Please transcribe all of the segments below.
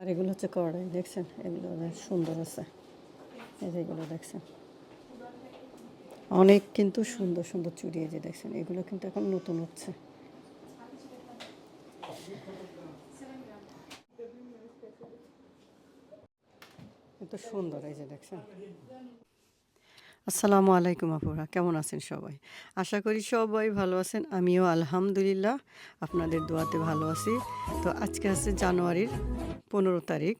আর এগুলো হচ্ছে কড়াই, দেখছেন? এগুলো সুন্দর আছে। এই যে এগুলো দেখছেন? অনেক কিন্তু সুন্দর সুন্দর চুড়ি এই যে দেখছেন? এগুলো কিন্তু এখন নতুন হচ্ছে। কিন্তু সুন্দর এই যে দেখছেন? আসসালামু আলাইকুম আপুরা, কেমন আছেন সবাই? আশা করি সবাই ভালো আছেন, আমিও আলহামদুলিল্লাহ আপনাদের দোয়াতে ভালো আছি। তো আজকে আছে জানুয়ারির পনেরো তারিখ।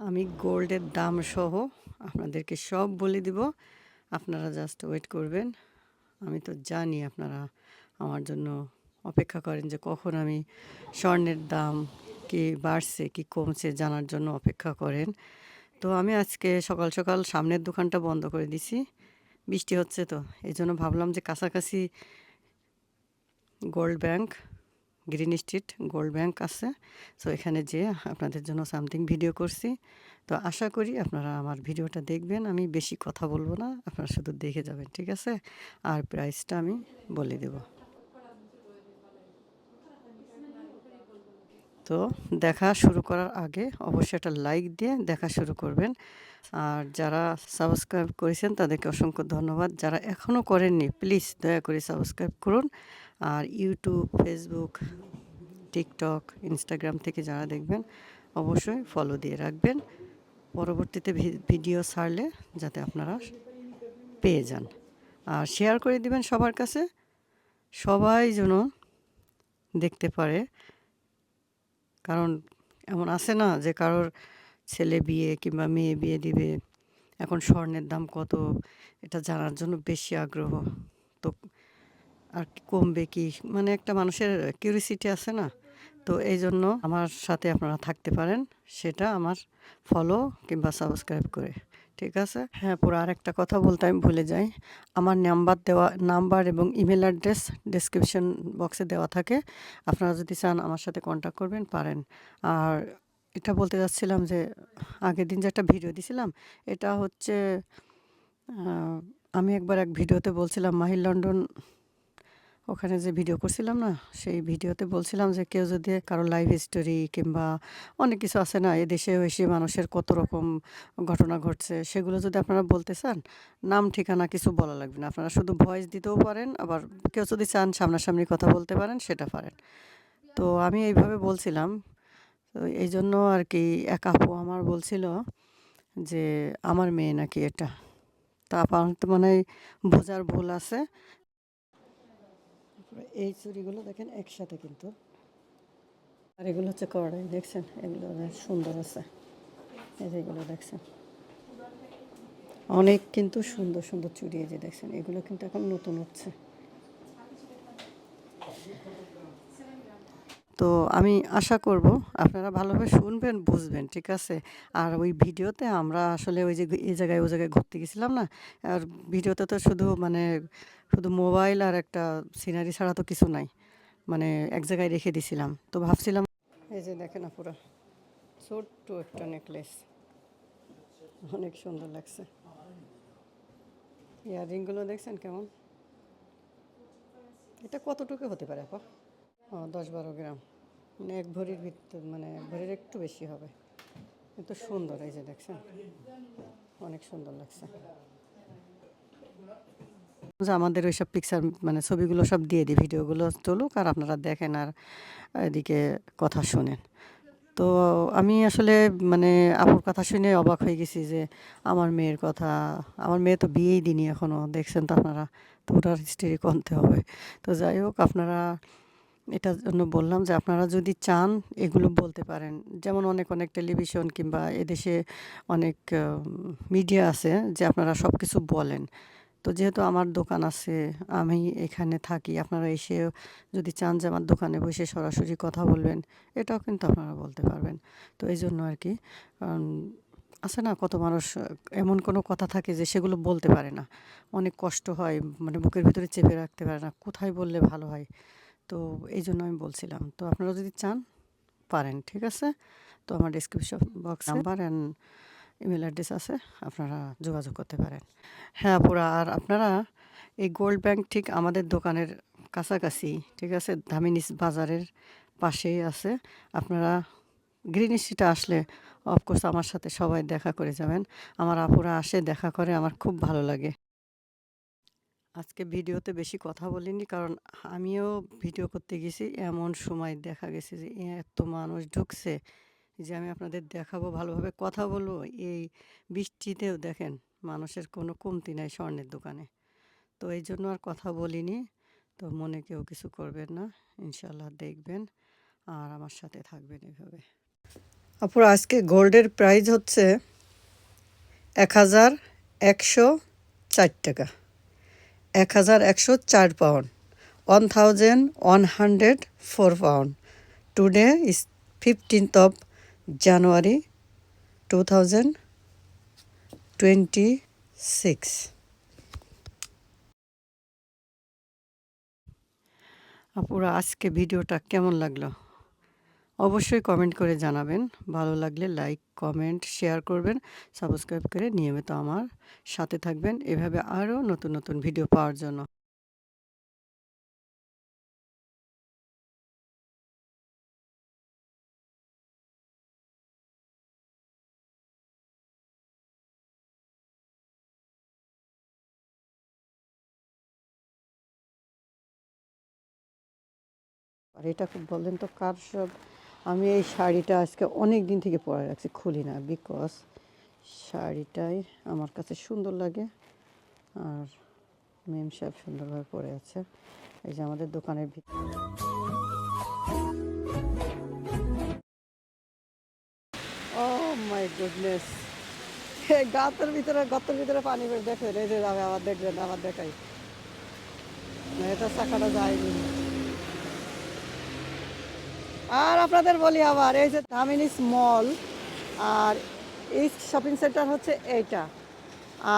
আমি গোল্ডের দাম সহ আপনাদেরকে সব বলে দিব, আপনারা জাস্ট ওয়েট করবেন। আমি তো জানি আপনারা আমার জন্য অপেক্ষা করেন যে কখন আমি স্বর্ণের দাম কি বাড়ছে, কি কমছে জানার জন্য অপেক্ষা করেন। তো আমি আজকে সকাল সকাল সামনের দোকানটা বন্ধ করে দিছি। বৃষ্টি হচ্ছে তো এই জন্য ভাবলাম যে কাছাকাছি gold bank green street gold bank আছে। সো এখানে যেয়ে আপনাদের জন্য সামথিং ভিডিও করছি। তো আশা করি আপনারা আমার ভিডিওটা দেখবেন। আমি বেশি কথা বলব না, আপনারা শুধু দেখে যাবেন, ঠিক আছে? আর প্রাইসটা আমি বলে দেব। তো দেখা শুরু করার আগে অবশ্যই একটা লাইক দিয়ে দেখা শুরু করবেন। আর যারা সাবস্ক্রাইব করেছেন, তাদেরকে অসংখ্য ধন্যবাদ। যারা এখনও করেননি প্লিজ দয়া করে সাবস্ক্রাইব করুন। আর ইউটিউব ফেসবুক টিকটক ইনস্টাগ্রাম থেকে যারা দেখবেন, অবশ্যই ফলো দিয়ে রাখবেন। পরবর্তীতে ভিডিও ছাড়লে যাতে আপনারা পেয়ে যান। আর শেয়ার করে দিবেন সবার কাছে। সবাই যেন দেখতে পারে কারণ এমন আছে না যে কারোর ছেলে বিয়ে কিংবা মেয়ে বিয়ে দিবে, এখন স্বর্ণের দাম কত? এটা জানার জন্য বেশি আগ্রহ। তো আর কমবে কি? মানে একটা মানুষের কিউরিসিটি আছে না? তো এই জন্য আমার সাথে আপনারা থাকতে পারেন, সেটা আমার ফলো কিংবা সাবস্ক্রাইব করে। ঠিক আছে? হ্যাঁ পুরো আরেকটা কথা বলতে আমি ভুলে যাই। আমার নাম্বার দেওয়া, নাম্বার এবং ইমেল অ্যাড্রেস ডিসক্রিপশন বক্সে দেওয়া থাকে। আপনারা যদি চান আমার সাথে কন্ট্যাক্ট করবেন, পারেন। আর এটা বলতে যাচ্ছিলাম যে, আগের দিন যে একটা ভিডিও দিছিলাম, এটা হচ্ছে আমি একবার এক ভিডিওতে বলছিলাম, মাহির লন্ডন ওখানে যে ভিডিও করছিলাম না, সেই ভিডিওতে বলছিলাম যে কেউ যদি কারও লাইফ হিস্টোরি কিংবা অনেক কিছু আছে না, এদেশে এসে মানুষের কত রকম ঘটনা ঘটছে, সেগুলো যদি আপনারা বলতে চান, নাম, ঠিকানা কিছু বলা লাগবে না। আপনারা শুধু ভয়েস দিতেও পারেন, আবার কেউ যদি চান সামনাসামনি কথা বলতে পারেন, সেটা পারেন। তো আমি এইভাবে বলছিলাম। তো এই জন্য আর কি এক আপু আমার বলছিল যে, আমার মেয়ে নাকি এটা? তা আমার তো মানে বোঝার ভুল আছে। এই চুড়িগুলো দেখেন একসাথে কিন্তু। আর এগুলো হচ্ছে কড়াই, দেখছেন? এগুলো সুন্দর আছে। এই এগুলো দেখছেন? অনেক কিন্তু সুন্দর সুন্দর চুড়ি এই যে দেখছেন? এগুলো কিন্তু এখন নতুন হচ্ছে। তো আমি আশা করব আপনারা ভালোভাবে শুনবেন, বুঝবেন, ঠিক আছে? আর ওই ভিডিওতে আমরা আসলে ওই যে এই জায়গায় ওই জায়গায় ঘুরতে গেছিলাম না, আর ভিডিওতে তো শুধু মানে শুধু মোবাইল আর একটা সিনারি ছাড়া তো কিছু নাই মানে এক জায়গায় রেখে দিছিলাম। তো ভাবছিলাম এই যে দেখেন পুরো ছোট্ট একটা নেকলেস অনেক সুন্দর লাগছে। ইয়াররিংগুলো দেখছেন কেমন? এটা কতটুকু হতে পারে আপা? দশ বারো গ্রাম। মানে এক ভরির ভিতর মানে এক ভরির একটু বেশি হবে। কিন্তু সুন্দর এই যে দেখছেন। অনেক সুন্দর লাগছে। আমাদের ওইসব পিকচার মানে ছবিগুলো সব দিয়ে দিই, ভিডিওগুলো চলুক আর আপনারা দেখেন আর এদিকে কথা শোনেন। তো আমি আসলে মানে আপুর কথা শুনে অবাক হয়ে গেছি যে আমার মেয়ের কথা, আমার মেয়ে তো বিয়েই দিনি এখনও দেখছেন তো আপনারা, তো ওটার হিস্ট্রি কমতে হবে? তো যাই হোক, আপনারা এটার জন্য বললাম যে আপনারা যদি চান এগুলো বলতে পারেন। যেমন অনেক অনেক টেলিভিশন কিংবা এদেশে অনেক মিডিয়া আছে যে আপনারা সব কিছু বলেন। তো যেহেতু আমার দোকান আছে, আমি এখানে থাকি, আপনারা এসে যদি চান যে আমার দোকানে বসে সরাসরি কথা বলবেন, এটাও কিন্তু আপনারা বলতে পারবেন। তো এই জন্য আর কি আছে না, কত মানুষ, এমন কোনো কথা থাকে যে সেগুলো বলতে পারে না। অনেক কষ্ট হয় মানে বুকের ভিতরে চেপে রাখতে পারে না, কোথায় বললে ভালো হয়? তো এই জন্য আমি বলছিলাম তো আপনারা যদি চান পারেন ঠিক আছে? তো আমার description box number and email address আছে আপনারা যোগাযোগ করতে পারেন। হ্যাঁ পুরা আর আপনারা এই গোল্ড ব্যাংক ঠিক আমাদের দোকানের কাছাকাছি ঠিক আছে? ধামিনিস বাজারের পাশেই আছে। আপনারা গ্রিন স্ট্রিটে আসলে অফকোর্স আমার সাথে সবাই দেখা করে যাবেন। আমার আপুরা আসে দেখা করে আমার খুব ভালো লাগে। আজকে ভিডিওতে বেশি কথা বলিনি কারণ আমিও ভিডিও করতে গেছি। এমন সময় দেখা গেছে যে, এত মানুষ ঢুকছে যে, আমি আপনাদের দেখাবো, ভালোভাবে কথা বলব। এই বৃষ্টিতেও দেখেন মানুষের কোনো কমতি নাই স্বর্ণের দোকানে। তো এই জন্য আর কথা বলিনি। তো মনে কেউ কিছু করবেন না। ইনশাল্লাহ দেখবেন আর আমার সাথে থাকবেন এভাবে। আপুর আজকে গোল্ডের প্রাইস হচ্ছে এক হাজার একশো চার টাকা। এক হাজার একশো চার pound, one thousand one hundred four pound. Today is fifteenth of January two thousand twenty six. আপুরা, আজকে ভিডিওটা কেমন লাগল? অবশ্যই কমেন্ট করে জানাবেন। ভালো লাগলে লাইক কমেন্ট শেয়ার করবেন সাবস্ক্রাইব করে নিয়মিত আমার সাথে থাকবেন। এভাবে আরও নতুন নতুন ভিডিও পাওয়ার জন্য। আর এটা খুব বললেন তো কার সব আমি এই শাড়িটা আজকে অনেক দিন থেকে পরে রাখছি, খুলি না বিকজ শাড়িটাই আমার কাছে সুন্দর লাগে আর মেম সাহেব সুন্দরভাবে পরে আছে। এই যে আমাদের দোকানের ভিতরে ও মাই গুডনেস গাতের ভিতরে, গতের ভিতরে পানি বের দেখবেন এই যে আবার দেখবেন আবার দেখাই। এটা চাকাটা যায়নি। আর আপনাদের বলি আবার, এই যে ধামিনিস মল আর ইস্ট শপিং সেন্টার হচ্ছে এইটা।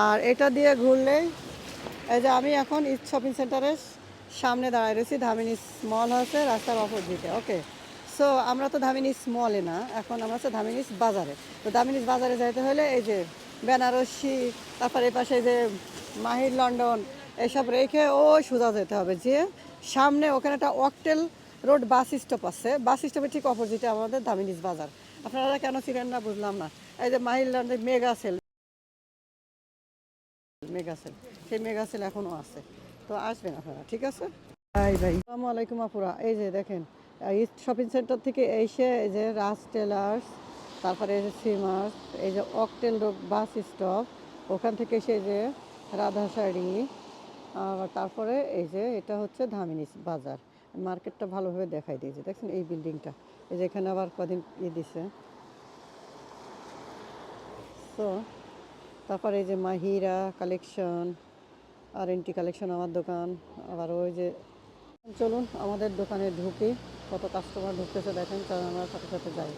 আর এটা দিয়ে ঘুরলেই এই যে আমি এখন ইস্ট শপিং সেন্টারের সামনে দাঁড়ায় রয়েছি ধামিনিস মল হচ্ছে রাস্তার অপোজিটে, ওকে? সো আমরা তো ধামিনিস মলে না, এখন আমরা হচ্ছে ধামিনিস বাজারে তো ধামিনিস বাজারে যাইতে হলে এই যে বেনারসি তারপর এই পাশে যে মাহির লন্ডন এসব রেখে ও সোজা যেতে হবে। যে সামনে ওখানে একটা অকটেল রোড বাস স্টপ আছে। বাস স্টপের ঠিক অপোজিটে আমাদের দামিনিস বাজার। আপনারা কেন ছিলেন না বুঝলাম না। এই যে Mahir London mega sale. Mega sale. সেই মেগা সেল এখনও আছে। তো আসবেন আপনারা ঠিক আছে? ভাই ভাই আসসালামু আলাইকুম আপুরা। এই যে দেখেন ইস্ট শপিং সেন্টার থেকে এসে এই যে রাজ টেলার্স তারপরে এই যে সিমার্স এই যে অকটেল রোড বাস স্টপ ওখান থেকে এসে যে রাধা শাড়ি আবার তারপরে এই যে এটা হচ্ছে ধামিনিস বাজার। মার্কেটটা ভালোভাবে দেখাই দিয়েছে। দেখছেন এই বিল্ডিংটা। এই যে এখানে আবার কদিন ই দিছে। তো তারপরে এই যে মাহিরা কালেকশন আর এনটি কালেকশন আমার দোকান। আবার ওই যে চলুন আমাদের দোকানে ঢুকি। কত কাস্টমার ঢুকতেছে দেখেন, কারণ আমরা সাথে সাথে যাই।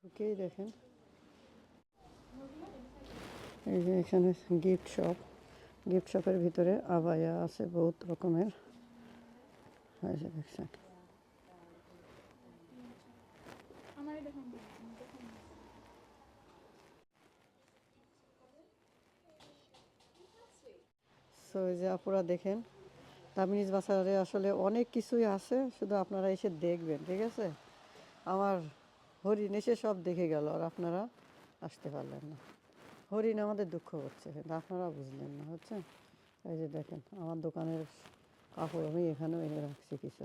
ঢুকেই দেখেন। এই যে এখানে গিফট শপ গিফট শপের ভিতরে আবায়া আছে বহুত রকমের। যে দেখছেন যে আপুরা দেখেন তামিনিজ বাজারে আসলে অনেক কিছুই আছে, শুধু আপনারা এসে দেখবেন, ঠিক আছে? আমার হরিণ এসে সব দেখে গেল, আর আপনারা আসতে পারলেন না। হরিণ আমাদের দুঃখ হচ্ছে কিন্তু আপনারা বুঝলেন না, হচ্ছে? এই যে দেখেন, আমার দোকানের কাপড় আমি এখানেও এনে রাখছি কিছু।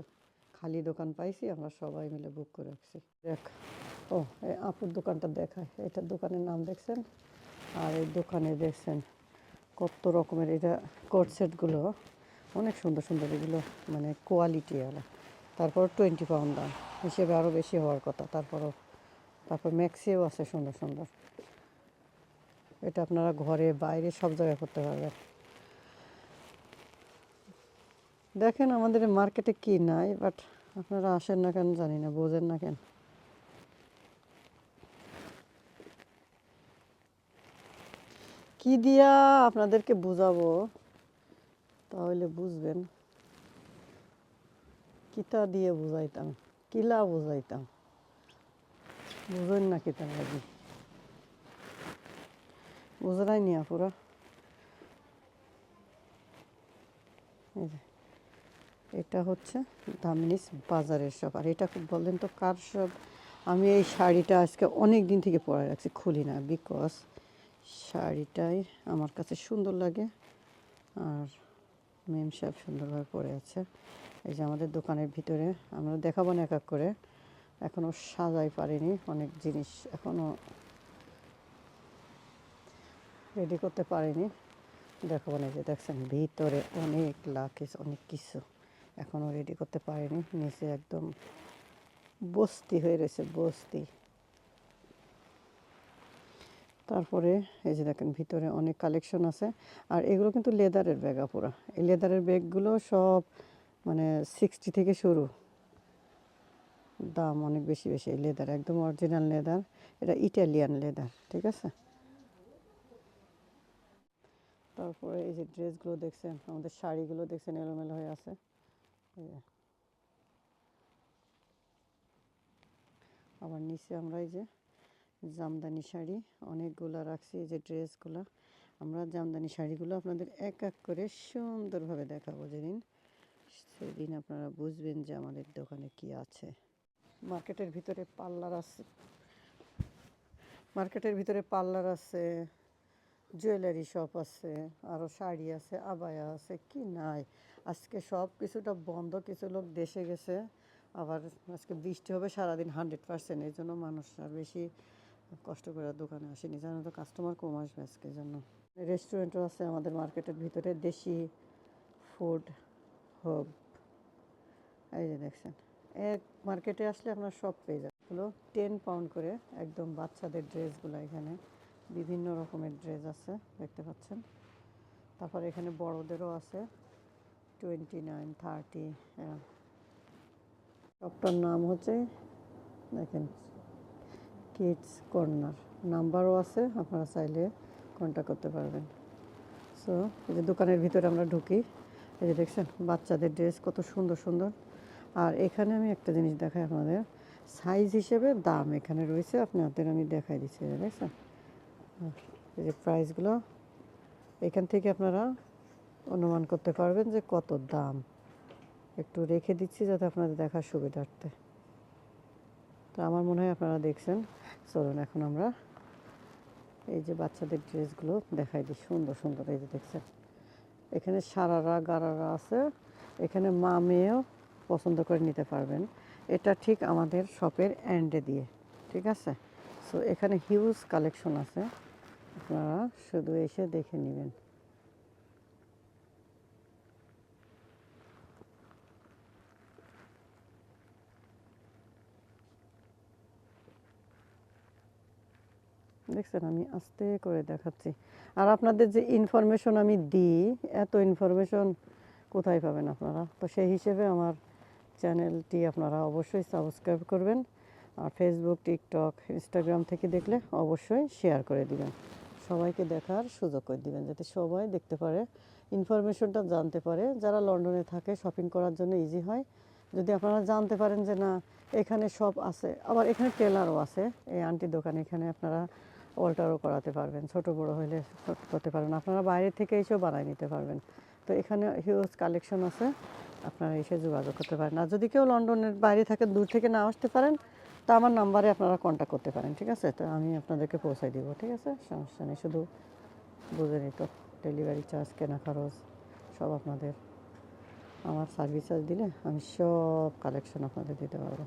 খালি দোকান পাইছি, আমরা সবাই মিলে বুক করে রাখছি। দেখ, ও এই আপুর দোকানটা দেখায়। এটার দোকানের নাম দেখছেন? আর এই দোকানে দেখছেন কত রকমের এটা কোট সেটগুলো অনেক সুন্দর সুন্দর এগুলো মানে কোয়ালিটিওয়ালা তারপর টোয়েন্টি পাউন্ড দাম। হিসেবে আরও বেশি হওয়ার কথা। তারপরও, তারপর ম্যাক্সিও আছে সুন্দর সুন্দর। এটা আপনারা ঘরে বাইরে সব জায়গায় করতে পারবেন। দেখেন আমাদের মার্কেটে কি নাই বাট আপনারা আসেন না কেন জানি না, বোঝেন না কেন। কি দিয়া আপনাদেরকে বুঝাবো? তাহলে বুঝবেন। কিতা দিয়ে বুঝাইতাম? কিলা বুঝাইতাম? বুঝেন না কিতা লাগি। বুঝাই নি আপুরা? এই যে। এটা হচ্ছে দামিনিস বাজারের শপ আর এটা খুব বললেন তো কার শপ আমি এই শাড়িটা আজকে অনেক দিন থেকে পরে রাখছি, খুলি না বিকজ শাড়িটাই আমার কাছে সুন্দর লাগে। আর মেম সাহেব সুন্দরভাবে পরে আছে। এই যে আমাদের দোকানের ভিতরে, আমরা দেখাবো না এক এক করে। এখনও সাজাই পারিনি, অনেক জিনিস এখনও রেডি করতে পারিনি। দেখাবো না যে দেখছেন, ভিতরে অনেক লাকেজ অনেক কিছু। এখনও রেডি করতে পারিনি। নিচে একদম বস্তি হয়ে রয়েছে, বস্তি। তারপরে এই যে দেখেন, ভিতরে অনেক কালেকশন আছে। আর এগুলো কিন্তু লেদারের ব্যাগ পুরা এই লেদারের ব্যাগগুলো সব মানে সিক্সটি থেকে শুরু। দাম অনেক বেশি বেশি, এই লেদার একদম অরিজিনাল লেদার এটা ইটালিয়ান লেদার ঠিক আছে? তারপরে এই যে ড্রেসগুলো দেখছেন, আমাদের শাড়িগুলো দেখছেন, এলোমেলো হয়ে আছে। আবার নিচে আমরা এই যে জামদানি শাড়ি, অনেকগুলো রাখছি, এই যে ড্রেসগুলো। আমরা জামদানি শাড়িগুলো আপনাদের এক এক করে সুন্দরভাবে দেখাবো যেদিন। সেদিন আপনারা বুঝবেন যে আমাদের দোকানে কি আছে। মার্কেটের ভিতরে পার্লার আছে। মার্কেটের ভিতরে পার্লার আছে। জুয়েলারি শপ আছে আরও শাড়ি আছে, আবায়া আছে, কি নাই? আজকে সব কিছুটা বন্ধ, কিছু লোক দেশে গেছে, আবার আজকে বৃষ্টি হবে, সারাদিন হান্ড্রেড পার্সেন্ট এই জন্য মানুষ আর বেশি কষ্ট করে দোকানে আসেনি। জানো তো কাস্টমার কম আসবে আজকে জন্য। রেস্টুরেন্টও আছে আমাদের মার্কেটের ভিতরে, দেশি ফুড হব এই যে দেখছেন, এক মার্কেটে আসলে আপনার সব পেয়ে হলো টেন পাউন্ড করে একদম বাচ্চাদের ড্রেসগুলো এখানে। বিভিন্ন রকমের ড্রেস আছে, দেখতে পাচ্ছেন। তারপর এখানে বড়দেরও আছে, টোয়েন্টি নাইন, থার্টি শপটার নাম হচ্ছে, দেখেন, কিডস কর্নার। নাম্বারও আছে, আপনারা চাইলে কন্ট্যাক্ট করতে পারবেন। সো এই যে দোকানের ভিতরে আমরা ঢুকি, এই যে দেখছেন, বাচ্চাদের ড্রেস কত সুন্দর সুন্দর। আর এখানে আমি একটা জিনিস দেখাই আপনাদের, সাইজ হিসেবে দাম এখানে রয়েছে, আপনাদের আমি দেখাই দিচ্ছি দেখছেন। এই যে প্রাইসগুলো এখান থেকে আপনারা অনুমান করতে পারবেন যে কত দাম। একটু রেখে দিচ্ছি যাতে আপনাদের দেখার সুবিধার্থে। তো আমার মনে হয় আপনারা দেখছেন। চলুন এখন আমরা এই যে বাচ্চাদের ড্রেসগুলো দেখাই দিই। সুন্দর সুন্দর, এই যে দেখছেন। এখানে সারারা, গারারা আছে। এখানে মা মেয়েও পছন্দ করে নিতে পারবেন। এটা ঠিক আমাদের শপের এন্ডে দিয়ে। ঠিক আছে? সো এখানে হিউজ কালেকশন আছে। আপনারা শুধু এসে দেখে নেবেন। দেখছেন, আমি আস্তে করে দেখাচ্ছি। আর আপনাদের যে ইনফরমেশন আমি দিই, এত ইনফরমেশন কোথায় পাবেন আপনারা? তো সেই হিসেবে আমার চ্যানেলটি আপনারা অবশ্যই সাবস্ক্রাইব করবেন। আর ফেসবুক টিকটক ইনস্টাগ্রাম থেকে দেখলে অবশ্যই শেয়ার করে দিবেন। সবাইকে দেখার সুযোগ করে দিবেন, যাতে সবাই দেখতে পারে ইনফরমেশনটা জানতে পারে। যারা লন্ডনে থাকে শপিং করার জন্য ইজি হয়। যদি আপনারা জানতে পারেন যে না, এখানে সব আছে, আবার এখানে টেলারও আছে, এই আন্টির দোকানে এখানে আপনারা অল্টারও করাতে পারবেন, ছোট বড় হলে করতে পারবেন। আপনারা বাইরে থেকে এসেও বানাই নিতে পারবেন। তো এখানে হিউজ কালেকশন আছে, আপনারা এসে যোগাযোগ করতে পারেন। আর যদি কেউ লন্ডনের বাইরে থাকে, দূর থেকে না আসতে পারেন তা আমার নাম্বারে আপনারা কন্ট্যাক্ট করতে পারেন, ঠিক আছে? তো আমি আপনাদেরকে পৌঁছাই দিব, ঠিক আছে? সমস্যা নেই, শুধু বুঝে নিত ডেলিভারি চার্জ কেনা খরচ, সব আপনাদের। আমার সার্ভিস চার্জ দিলে আমি সব কালেকশন আপনাদের দিতে পারব।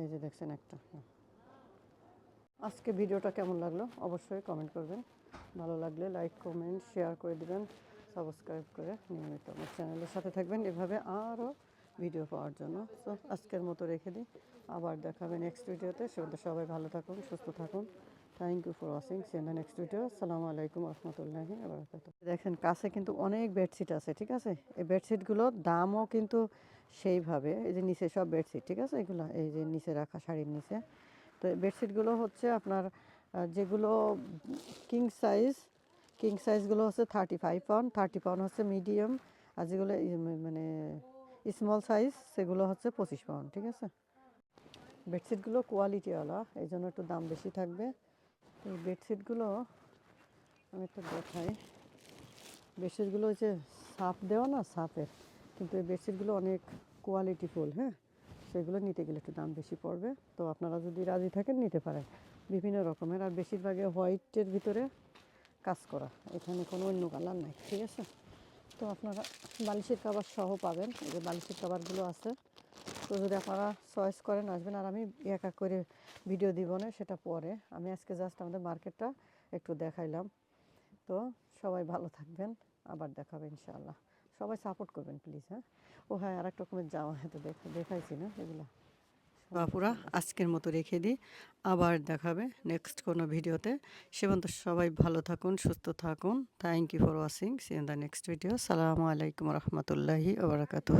এই যে দেখছেন একটা আজকে ভিডিওটা কেমন লাগল? অবশ্যই কমেন্ট করবেন। ভালো লাগলে লাইক কমেন্ট শেয়ার করে দেবেন সাবস্ক্রাইব করে নিয়মিত আমার চ্যানেলের সাথে থাকবেন। এভাবে আরও ভিডিও পাওয়ার জন্য। তো আজকের মতো রেখে দিই। আবার দেখাবে নেক্সট ভিডিওতে সেগুলো সবাই ভালো থাকুন, সুস্থ থাকুন। Thank you for watching see in the next video সালামু আলাইকুম রহমতুল্লাহি দেখেন, কাছে কিন্তু অনেক বেডশিট আছে, ঠিক আছে? এই বেডশিটগুলোর দামও কিন্তু সেইভাবে। এই যে নিচে সব বেডশিট ঠিক আছে? এগুলো, এই যে নিচে রাখা শাড়ির নিচে। তো এই বেডশিটগুলো হচ্ছে আপনার যেগুলো কিং সাইজ কিং সাইজগুলো হচ্ছে thirty five pound thirty pound হচ্ছে মিডিয়াম আর যেগুলো মানে স্মল সাইজ সেগুলো হচ্ছে পঁচিশ পাউন্ড ঠিক আছে? বেডশিটগুলো কোয়ালিটিওয়ালা এই জন্য একটু দাম বেশি থাকবে। এই বেডশিটগুলো আমি একটু দেখাই। বেডশিটগুলো হচ্ছে সাপ দেওয়া না, সাপের, কিন্তু এই বেডশিটগুলো অনেক কোয়ালিটিফুল হ্যাঁ? সেগুলো নিতে গেলে একটু দাম বেশি পড়বে। তো আপনারা যদি রাজি থাকেন, নিতে পারেন। বিভিন্ন রকমের, আর বেশিরভাগে হোয়াইটের ভিতরে কাজ করা। এখানে কোনো অন্য কালার নাই, ঠিক আছে? তো আপনারা বালিশের কাবার সহ পাবেন, এই যে বালিশের কাবারগুলো আছে। তো যদি আপনারা চয়েস করেন আসবেন, আর আমি এক করে ভিডিও দিব না, সেটা পরে। আমি আজকে জাস্ট আমাদের মার্কেটটা একটু দেখাইলাম। তো সবাই ভালো থাকবেন, আবার দেখাবে ইনশাআল্লাহ। সবাই সাপোর্ট করবেন প্লিজ হ্যাঁ? ও হ্যাঁ আর এক রকমের জামা হয়তো দেখা, দেখাইছি না, এগুলো। বাপুরা, আজকের মতো রেখে দিই। আবার দেখাবে নেক্সট কোনো ভিডিওতে। সে পর্যন্ত সবাই ভালো থাকুন, সুস্থ থাকুন। Thank you for watching see in the next video সালামু আলাইকুম রহমতুল্লাহি ওবরাকাতুহ